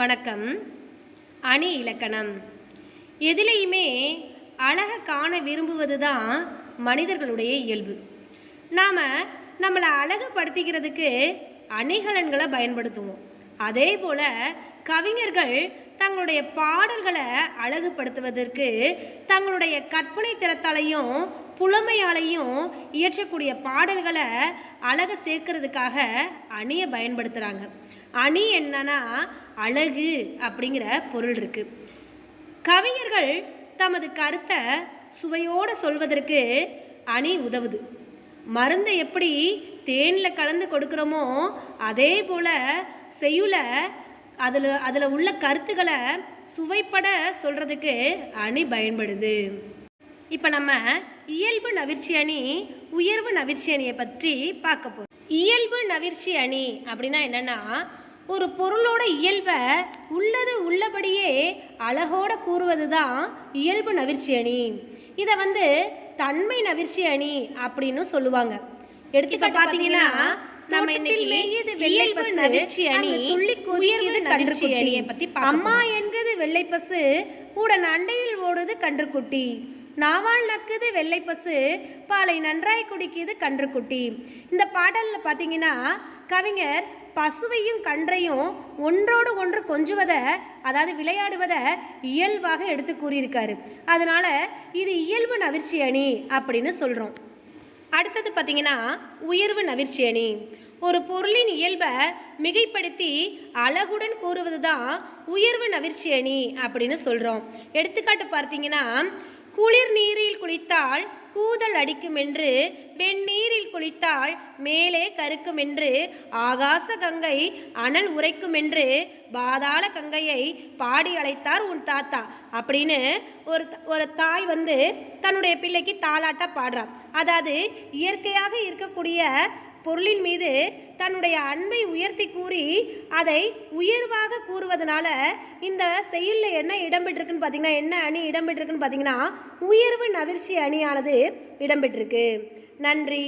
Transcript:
வணக்கம். அணி இலக்கணம். எதிலையுமே அழகை காண விரும்புவது தான் மனிதர்களுடைய இயல்பு. நாம் நம்மளை அழகுபடுத்திக்கிறதுக்கு அணிகலன்களை பயன்படுத்துவோம். அதே போல் கவிஞர்கள் தங்களுடைய பாடல்களை அழகுபடுத்துவதற்கு தங்களுடைய கற்பனை திறத்தாலையும் புலமையாலையும் இயற்றக்கூடிய பாடல்களை அழகை சேர்க்கறதுக்காக அணியை பயன்படுத்துகிறாங்க அணி என்னன்னா அழகு அப்படிங்கிற பொருள் இருக்கு. கவிஞர்கள் தமது கருத்தை சுவையோடு சொல்வதற்கு அணி உதவுது. மருந்தை எப்படி தேனில் கலந்து கொடுக்குறோமோ அதே போல் செய்யுள அதில் அதில் உள்ள கருத்துக்களை சுவைப்பட சொல்கிறதுக்கு அணி பயன்படுது. இப்போ நம்ம இயல்பு நவிர்ச்சி அணி உயர்வு நவிர்ச்சி அணியை பற்றி பார்க்க போகிறோம் இயல்பு நவிர்ச்சி அணி அப்படின்னா என்னென்னா ஒரு பொருளோட இயல்பை உள்ளது உள்ளபடியே அழகோட கூறுவது தான் இயல்பு நவிர்ச்சி அணி. இதை வந்து தன்மை நவிர்ச்சி அணி அப்படின்னு சொல்லுவாங்க. எடுத்துக்க பார்த்தீங்கன்னா நம்ம இன்னைக்கு பசு. நவிர்ச்சி அணி துள்ளி குதியது கன்றுக்குட்டி. அணியை பத்தி அம்மா என்கிறது வெள்ளை பசு. உடன் அண்டையில் ஓடுது கன்றுக்குட்டி. நாவால் நக்குது வெள்ளை பசு. பாலை நன்றாய் குடிக்குது கன்றுக்குட்டி. இந்த பாடலில் பார்த்தீங்கன்னா கவிஞர் பசுவையும் கன்றையும் ஒன்றோடு ஒன்று கொஞ்சுவதை அதாவது விளையாடுவதை இயல்பாக எடுத்து கூறியிருக்காரு. அதனால இது இயல்பு நவிர்ச்சி அணி அப்படின்னு சொல்கிறோம் அடுத்தது பார்த்தீங்கன்னா உயர்வு நவிர்ச்சி அணி. ஒரு பொருளின் இயல்பை மிகைப்படுத்தி அழகுடன் கூறுவது தான் உயர்வு நவிர்ச்சி அணி அப்படின்னு சொல்கிறோம் எடுத்துக்காட்டு பார்த்தீங்கன்னா குளிர் நீரில் குளித்தால் கூதல் அடிக்கும் என்று வெந்நீரில் குளித்தால் மேலே கருக்கும் என்று ஆகாச கங்கை அனல் உரைக்கும் என்று பாதாள கங்கையை பாடி அழைத்தார் உன் தாத்தா. அப்படின்னு ஒரு ஒரு தாய் வந்து தன்னுடைய பிள்ளைக்கு தாளாட்டாக பாடுறார் அதாவது இயற்கையாக இருக்கக்கூடிய பொருளின் மீது தன்னுடைய அன்பை உயர்த்தி கூறி அதை உயர்வாக கூறுவதனால இந்த செயலில் என்ன இடம்பெற்றிருக்குன்னு பார்த்தீங்கன்னா என்ன அணி இடம்பெற்றிருக்குன்னு பார்த்தீங்கன்னா உயர்வு நவிர்ச்சி அணியானது இடம்பெற்றிருக்கு. நன்றி.